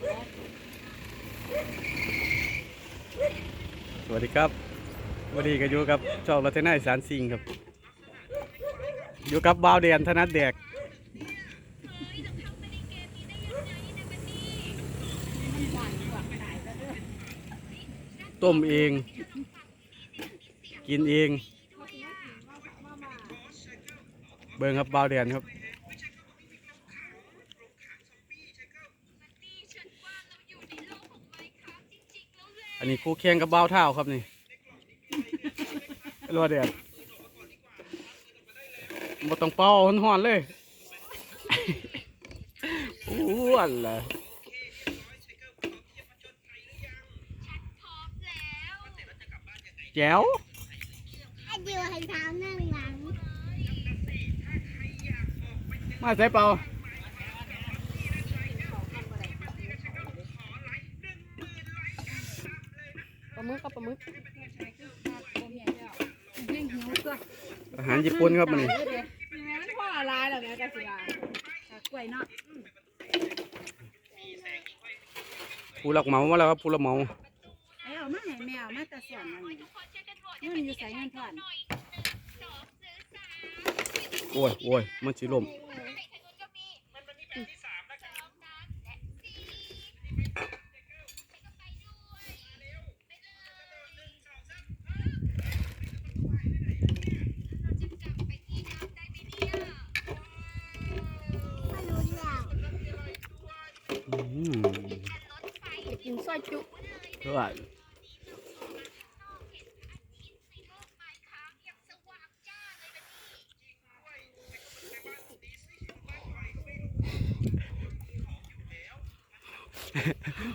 สวัสดีครับ วันนี้ก็อยู่กับช่องรัตนาอีสารสิงครับ อยู่กับบ่าวเดียนธนัดแดกต้มเอง กินเอง เบิ่งครับบ่าวเดียนครับ อันนี้คู่แข่งกับบ่าวเท้าครับนี่รัวเดียดบ่ต้องเป่าห่อนๆเลยอ้วนเลยแจ๋วให้ดิวให้เท้านั่งหลัง มาใส่เป่า ลาหมึกกับปลาหมึกยิ่งหิวก็อาหารญี่ปุ่นครับมันนี่แม่มันพ่ออะไรเหรอแม่กะสิลากล้วยเนาะผู้รับเหมามาแล้วครับผู้รับเหมาไอ้เอามาให้แมวมาแต่ส่วนมันนี่มันอยู่ใส่เงินทอนโอ้ยโอ้ยมันสิล่มไม่รู้แล้ว อืม ไป กินซอยจุเท่าไหร่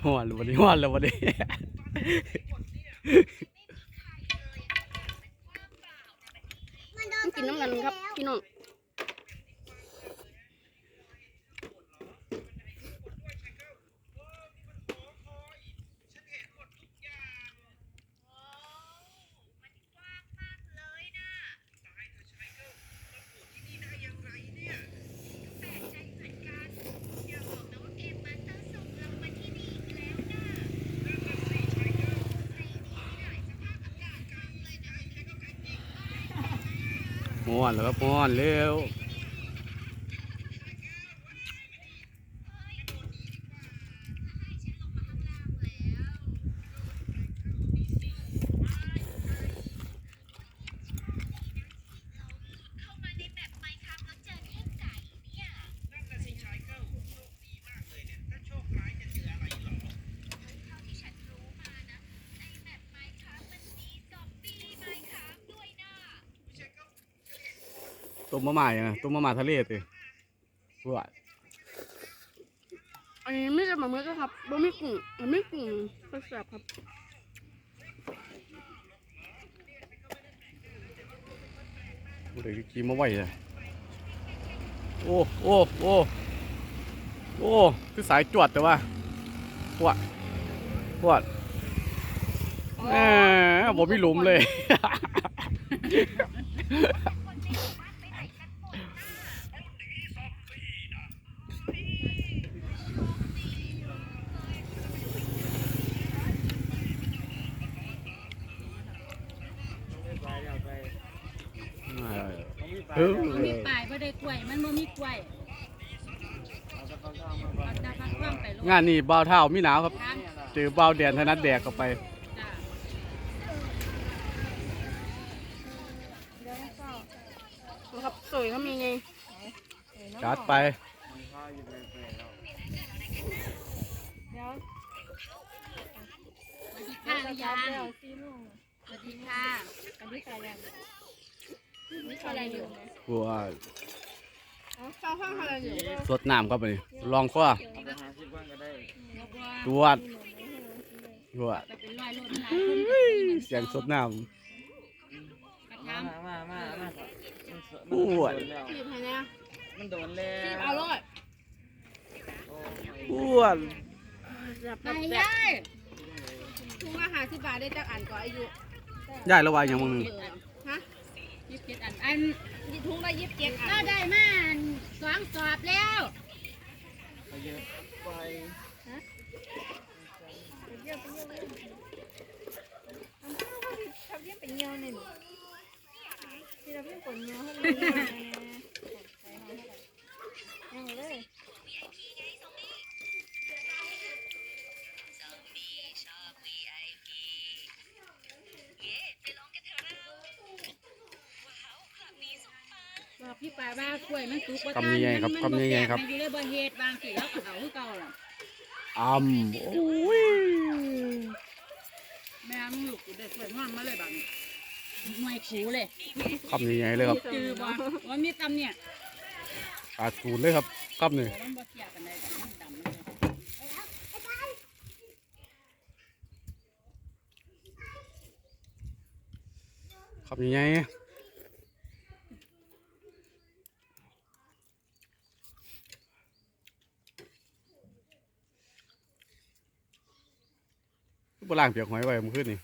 หวานเลยวันนี้หวานเลยวันนี้ มันโดน กินน้ำกันครับพี่น้อง อนแล้วครับหวานเร็ว ต้มมะม่าอย่างนะต้มมะม่าทะเลติหวานอันนี้ไม่ใช่ปลาหมึกครับบ่มีกุ้งบ่มีกุ้งก็แซ่บครับเดี๋ยวกินมาไหวเลยโอ้โอ้โอ้โอ้คือสายจวดแต่ว่าปวดปวดแหมผมไม่หลุมเลย เออมันมีปลายบ่ได้กล้วย มันบ่มีกล้วยเอาตาพักว่างไปลงงานนี้บ่าวเท้ามีหนาวครับทางเจอบ่าวแดนธนัดแดกเข้าไป จ้าครับสวยเขามีไงจัดไปค่ะหรือยังสวัสดีค่ะ อันนี้ใส่ยังนี่อะไรอยู่ บัวข้าวข้าวอะไรอยู่สดน้ำครับไปลองคว้าแล้วก็ตรวจตรวจไปเป็นร้อยรถหลายคนก็มีเสียงสดน้กระทมามามามาำอ้วนจีบให้เนี่ยมันโดนแล้จีบวเอาเลยอ้วนแซ่บำไปแซ่ยาบยถุงอาหารสิบบาทได้จากอันก่อนอายุได้แล้ววายอย่างมึงหนึ่งฮะ ยี่สิบเจ็ดอันอันยี่ถุงละยี่สิบเจ็ดก็ได้มาสองสอบแล้ว ไปเยอะไป ป่าว่ากล้วยมันสุกบ่คำนี้ไงครับมันคำนี้ไงครับ มันอยู่ในบ่เฮ็ดบางสิแล้วก็เอาคือเก่าล่ะอ้ำโอ้ยแม่มึงลูกกูได้กล้วยงอนมาเลยบัดนี้หน่วยขูเลยคำนี้ไงเลยครับจือบ่ว่ามีตำเนี่ยขาดกูดเลยครับคำนี้โอ้มันบ่เกี่ยวกันได้ดอกมันดำมันเลยคำนี้ไงโบราณเปียกหอยไว้เมื่อคืนนี่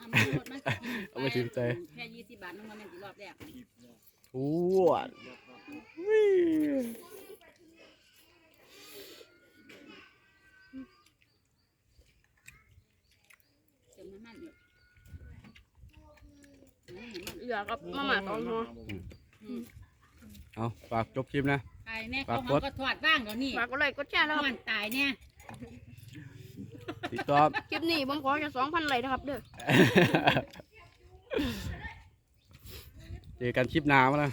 น้ำมันลดมันก็กินเอาไปถึงใจ แค่20บาทนึงมันแม่นสิรอบแรกอ้วนวิเติมน้ำมันอยู่อืมมันเหลือกับมาม่าสองหัวอืมเอาฝากจบคลิปนะ ไอ้แน่ฝาเขากกดเขาก็ทอดบ้างเดี๋ยวนี้ฝากกดไลค์กดแชร์นะครับมันตายเนี่ย ติดต่อคลิปนี้ผมขอแค่สองพันไลค์นะครับ เด้อ เจอกันคลิปหน้ามาแล้ว